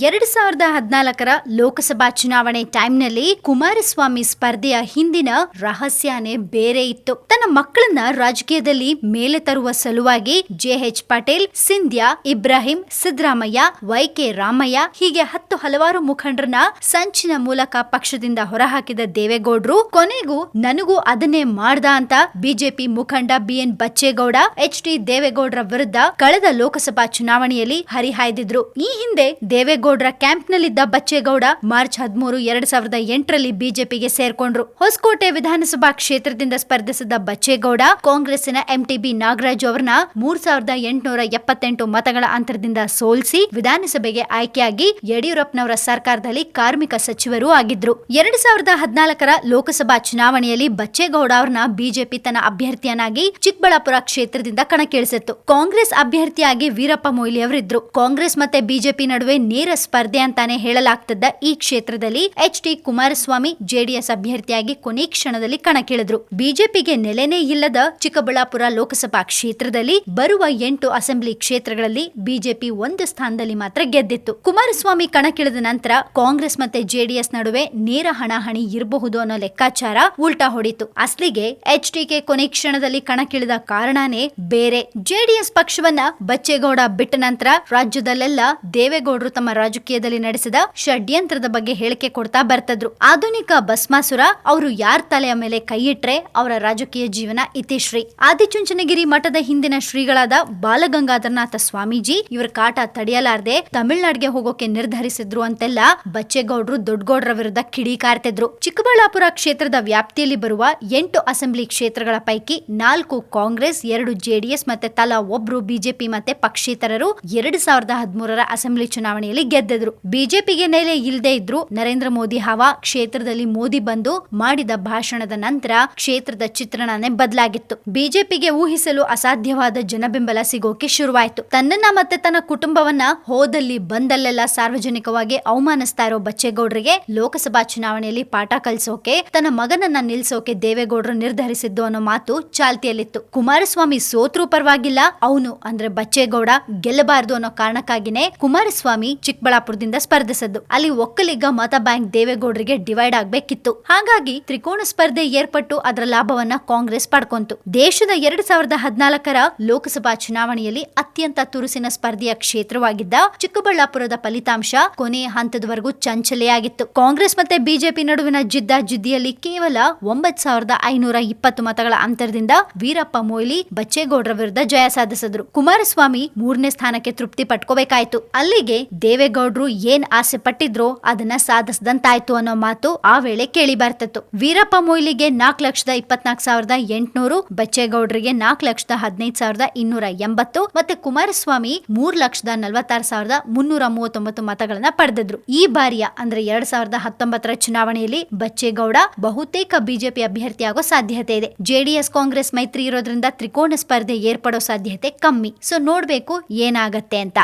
ಎರಡು ಸಾವಿರದ ಹದಿನಾಲ್ಕರ ಲೋಕಸಭಾ ಚುನಾವಣೆ ಟೈಮ್ನಲ್ಲಿ ಕುಮಾರಸ್ವಾಮಿ ಸ್ಪರ್ಧೆಯ ಹಿಂದಿನ ರಹಸ್ಯನೇ ಬೇರೆ ಇತ್ತು. ತನ್ನ ಮಕ್ಕಳನ್ನ ರಾಜಕೀಯದಲ್ಲಿ ಮೇಲೆ ತರುವ ಸಲುವಾಗಿ ಜೆಎಚ್ ಪಟೇಲ್, ಸಿಂಧ್ಯಾ, ಇಬ್ರಾಹಿಂ, ಸಿದ್ದರಾಮಯ್ಯ, ವೈಕೆ ರಾಮಯ್ಯ ಹೀಗೆ ಹತ್ತು ಹಲವಾರು ಮುಖಂಡರನ್ನ ಸಂಚಿನ ಮೂಲಕ ಪಕ್ಷದಿಂದ ಹೊರಹಾಕಿದ ದೇವೇಗೌಡರು, ಕೊನೆಗೂ ನನಗೂ ಅದನ್ನೇ ಮಾಡ್ದ ಅಂತ ಬಿಜೆಪಿ ಮುಖಂಡ ಬಿಎನ್ ಬಚ್ಚೇಗೌಡ ಎಚ್ ಡಿ ದೇವೇಗೌಡರ ವಿರುದ್ಧ ಕಳೆದ ಲೋಕಸಭಾ ಚುನಾವಣೆಯಲ್ಲಿ ಹರಿಹಾಯ್ದಿದ್ರು. ಈ ಹಿಂದೆ ದೇವೇಗೌಡರ ಕ್ಯಾಂಪ್ನಲ್ಲಿದ್ದ ಬಚ್ಚೇಗೌಡ ಮಾರ್ಚ್ ಹದಿಮೂರು, ಎರಡ್ ಸಾವಿರದ ಎಂಟರಲ್ಲಿ ಬಿಜೆಪಿಗೆ ಸೇರ್ಕೊಂಡ್ರು. ಹೊಸಕೋಟೆ ವಿಧಾನಸಭಾ ಕ್ಷೇತ್ರದಿಂದ ಸ್ಪರ್ಧಿಸಿದ ಬಚ್ಚೇಗೌಡ, ಕಾಂಗ್ರೆಸ್ಸಿನ ಎಂಟಿಬಿ ನಾಗರಾಜ್ ಅವರನ್ನ ಮೂರ್ ಸಾವಿರದ ಎಂಟುನೂರ ಎಪ್ಪತ್ತೆಂಟು ಮತಗಳ ಅಂತರದಿಂದ ಸೋಲಿಸಿ ವಿಧಾನಸಭೆಗೆ ಆಯ್ಕೆಯಾಗಿ ಯಡಿಯೂರಪ್ಪನವರ ಸರ್ಕಾರದಲ್ಲಿ ಕಾರ್ಮಿಕ ಸಚಿವರೂ ಆಗಿದ್ರು. ಎರಡ್ ಸಾವಿರದ ಹದಿನಾಲ್ಕರ ಲೋಕಸಭಾ ಚುನಾವಣೆಯಲ್ಲಿ ಬಚ್ಚೇಗೌಡ ಅವರನ್ನ ಬಿಜೆಪಿ ತನ್ನ ಅಭ್ಯರ್ಥಿಯನ್ನಾಗಿ ಚಿಕ್ಕಬಳ್ಳಾಪುರ ಕ್ಷೇತ್ರದಿಂದ ಕಣಕ್ಕಿಳಿಸಿತ್ತು. ಕಾಂಗ್ರೆಸ್ ಅಭ್ಯರ್ಥಿಯಾಗಿ ವೀರಪ್ಪ ಮೊಯ್ಲಿ ಅವರಿದ್ರು ಕಾಂಗ್ರೆಸ್ ಮತ್ತೆ ಬಿಜೆಪಿ ನಡುವೆ ನೇರ ಸ್ಪರ್ಧೆ ಅಂತಾನೆ ಹೇಳಲಾಗ್ತದ ಈ ಕ್ಷೇತ್ರದಲ್ಲಿ ಎಚ್ ಡಿ ಕುಮಾರಸ್ವಾಮಿ ಜೆಡಿಎಸ್ ಅಭ್ಯರ್ಥಿಯಾಗಿ ಕೊನೆ ಕ್ಷಣದಲ್ಲಿ ಕಣಕ್ಕಿಳಿದ್ರು. ಬಿಜೆಪಿಗೆ ನೆಲೆನೇ ಇಲ್ಲದ ಚಿಕ್ಕಬಳ್ಳಾಪುರ ಲೋಕಸಭಾ ಕ್ಷೇತ್ರದಲ್ಲಿ ಬರುವ ಎಂಟು ಅಸೆಂಬ್ಲಿ ಕ್ಷೇತ್ರಗಳಲ್ಲಿ ಬಿಜೆಪಿ ಒಂದು ಸ್ಥಾನದಲ್ಲಿ ಮಾತ್ರ ಗೆದ್ದಿತ್ತು. ಕುಮಾರಸ್ವಾಮಿ ಕಣಕ್ಕಿಳಿದ ನಂತರ ಕಾಂಗ್ರೆಸ್ ಮತ್ತೆ ಜೆಡಿಎಸ್ ನಡುವೆ ನೇರ ಹಣಾಹಣಿ ಇರಬಹುದು ಅನ್ನೋ ಲೆಕ್ಕಾಚಾರ ಉಲ್ಟಾ ಹೊಡಿತು. ಅಸ್ಲಿಗೆ ಎಚ್ ಡಿಕೆ ಕೊನೆ ಕ್ಷಣದಲ್ಲಿ ಕಣಕ್ಕಿಳಿದ ಕಾರಣನೇ ಬೇರೆ. ಜೆಡಿಎಸ್ ಪಕ್ಷವನ್ನ ಬಚ್ಚೇಗೌಡ ಬಿಟ್ಟ ನಂತರ ರಾಜ್ಯದಲ್ಲೆಲ್ಲ ದೇವೇಗೌಡರು ತಮ್ಮ ರಾಜಕೀಯದಲ್ಲಿ ನಡೆಸಿದ ಷಡ್ಯಂತ್ರದ ಬಗ್ಗೆ ಹೇಳಿಕೆ ಕೊಡ್ತಾ ಬರ್ತದ್ರು. ಆಧುನಿಕ ಭಸ್ಮಾಸುರ ಅವರು ಯಾರ ತಲೆಯ ಮೇಲೆ ಕೈ ಇಟ್ರೆ ಅವರ ರಾಜಕೀಯ ಜೀವನ ಇತಿಶ್ರೀ ಆದಿಚುಂಚನಗಿರಿ ಮಠದ ಹಿಂದಿನ ಶ್ರೀಗಳಾದ ಬಾಲಗಂಗಾಧರನಾಥ ಸ್ವಾಮೀಜಿ ಇವರ ಕಾಟ ತಡೆಯಲಾರದೆ ತಮಿಳ್ನಾಡಿಗೆ ಹೋಗೋಕೆ ನಿರ್ಧರಿಸಿದ್ರು ಅಂತೆಲ್ಲ ಬಚ್ಚೇಗೌಡರು ದೊಡ್ಡಗೌಡರ ವಿರುದ್ಧ ಕಿಡಿಕಾರ್ತಿದ್ರು ಚಿಕ್ಕಬಳ್ಳಾಪುರ ಕ್ಷೇತ್ರದ ವ್ಯಾಪ್ತಿಯಲ್ಲಿ ಬರುವ ಎಂಟು ಅಸೆಂಬ್ಲಿ ಕ್ಷೇತ್ರಗಳ ಪೈಕಿ ನಾಲ್ಕು ಕಾಂಗ್ರೆಸ್, ಎರಡು ಜೆಡಿಎಸ್ ಮತ್ತೆ ತಲಾ ಒಬ್ರು ಬಿಜೆಪಿ ಮತ್ತೆ ಪಕ್ಷೇತರರು ಎರಡ್ ಸಾವಿರದ ಹದಿಮೂರರ ಅಸೆಂಬ್ಲಿ ಚುನಾವಣೆಯಲ್ಲಿ ಗೆದ್ದಿದ್ರು. ಬಿಜೆಪಿಗೆ ನೆಲೆ ಇಲ್ಲದೆ ಇದ್ರು ನರೇಂದ್ರ ಮೋದಿ ಹವಾ ಕ್ಷೇತ್ರದಲ್ಲಿ ಮೋದಿ ಬಂದು ಮಾಡಿದ ಭಾಷಣದ ನಂತರ ಕ್ಷೇತ್ರದ ಚಿತ್ರಣನೇ ಬದಲಾಗಿತ್ತು. ಬಿಜೆಪಿಗೆ ಊಹಿಸಲು ಅಸಾಧ್ಯವಾದ ಜನಬೆಂಬಲ ಸಿಗೋಕೆ ಶುರುವಾಯಿತು. ತನ್ನನ್ನ ಮತ್ತೆ ತನ್ನ ಕುಟುಂಬವನ್ನ ಹೋದಲ್ಲಿ ಬಂದಲ್ಲೆಲ್ಲ ಸಾರ್ವಜನಿಕವಾಗಿ ಅವಮಾನಿಸ್ತಾ ಇರೋ ಬಚ್ಚೇಗೌಡರಿಗೆ ಲೋಕಸಭಾ ಚುನಾವಣೆಯಲ್ಲಿ ಪಾಠ ಕಲಿಸೋಕೆ, ತನ್ನ ಮಗನನ್ನ ನಿಲ್ಸೋಕೆ ದೇವೇಗೌಡರು ನಿರ್ಧರಿಸಿದ್ದು ಅನ್ನೋ ಮಾತು ಚಾಲ್ತಿಯಲ್ಲಿತ್ತು. ಕುಮಾರಸ್ವಾಮಿ ಸೋತ್ರೂ ಪರವಾಗಿಲ್ಲ, ಅವನು ಅಂದ್ರೆ ಬಚ್ಚೇಗೌಡ ಗೆಲ್ಲಬಾರದು ಅನ್ನೋ ಕಾರಣಕ್ಕಾಗಿನೇ ಕುಮಾರಸ್ವಾಮಿ ಚಿಕ್ಕಬಳ್ಳಾಪುರದಿಂದ ಸ್ಪರ್ಧಿಸಿದ್ದು. ಅಲ್ಲಿ ಒಕ್ಕಲಿಗ ಮತ ಬ್ಯಾಂಕ್ ದೇವೇಗೌಡರಿಗೆ ಡಿವೈಡ್ ಆಗ್ಬೇಕಿತ್ತು. ಹಾಗಾಗಿ ತ್ರಿಕೋಣ ಸ್ಪರ್ಧೆ ಏರ್ಪಟ್ಟು ಅದರ ಲಾಭವನ್ನ ಕಾಂಗ್ರೆಸ್ ಪಡ್ಕೊಂತು. ದೇಶದ ಎರಡ್ ಸಾವಿರದ ಹದಿನಾಲ್ಕರ ಲೋಕಸಭಾ ಚುನಾವಣೆಯಲ್ಲಿ ಅತ್ಯಂತ ತುರುಸಿನ ಸ್ಪರ್ಧೆಯ ಕ್ಷೇತ್ರವಾಗಿದ್ದ ಚಿಕ್ಕಬಳ್ಳಾಪುರದ ಫಲಿತಾಂಶ ಕೊನೆಯ ಹಂತದವರೆಗೂ ಚಂಚಲೆಯಾಗಿತ್ತು. ಕಾಂಗ್ರೆಸ್ ಮತ್ತೆ ಬಿಜೆಪಿ ನಡುವಿನ ಜಿದ್ದ ಜಿದ್ದಿಯಲ್ಲಿ ಕೇವಲ ಒಂಬತ್ ಸಾವಿರದ ಐನೂರ ಇಪ್ಪತ್ತು ಮತಗಳ ಅಂತರದಿಂದ ವೀರಪ್ಪ ಮೊಯ್ಲಿ, ಬಚ್ಚೇಗೌಡರ ವಿರುದ್ಧ ಜಯ ಸಾಧಿಸಿದ್ರು. ಕುಮಾರಸ್ವಾಮಿ ಮೂರನೇ ಸ್ಥಾನಕ್ಕೆ ತೃಪ್ತಿ ಪಟ್ಕೋಬೇಕಾಯಿತು. ಅಲ್ಲಿಗೆ ದೇವೇಗೌಡರು ಏನ್ ಆಸೆ ಪಟ್ಟಿದ್ರೋ ಅದನ್ನ ಸಾಧಿಸದಂತಾಯ್ತು ಅನ್ನೋ ಮಾತು ಆ ವೇಳೆ ಕೇಳಿ ಬರ್ತಿತ್ತು. ವೀರಪ್ಪ ಮೊಯ್ಲಿಗೆ ನಾಲ್ಕ್ ಲಕ್ಷದ ಇಪ್ಪತ್ನಾಲ್ಕು ಸಾವಿರದ ಎಂಟುನೂರು, ಬಚ್ಚೇಗೌಡರಿಗೆ ನಾಲ್ಕು ಲಕ್ಷದ ಹದಿನೈದು ಸಾವಿರದ ಇನ್ನೂರ ಎಂಬತ್ತು ಮತ್ತೆ ಕುಮಾರಸ್ವಾಮಿ ಮೂರ್ ಲಕ್ಷದ ನಲವತ್ತಾರು ಸಾವಿರದ ಮುನ್ನೂರ ಮೂವತ್ತೊಂಬತ್ತು ಮತಗಳನ್ನ ಪಡೆದಿದ್ರು. ಈ ಬಾರಿಯ ಅಂದ್ರೆ ಎರಡ್ ಸಾವಿರದ ಹತ್ತೊಂಬತ್ತರ ಚುನಾವಣೆಯಲ್ಲಿ ಬಚ್ಚೇಗೌಡ ಬಹುತೇಕ ಬಿಜೆಪಿ ಅಭ್ಯರ್ಥಿಯಾಗೋ ಸಾಧ್ಯತೆ ಇದೆ. ಜೆಡಿಎಸ್, ಕಾಂಗ್ರೆಸ್ ಮೈತ್ರಿ ಇರೋದ್ರಿಂದ ತ್ರಿಕೋಣ ಸ್ಪರ್ಧೆ ಏರ್ಪಡೋ ಸಾಧ್ಯತೆ ಕಮ್ಮಿ. ಸೊ ನೋಡ್ಬೇಕು ಏನಾಗತ್ತೆ ಅಂತ.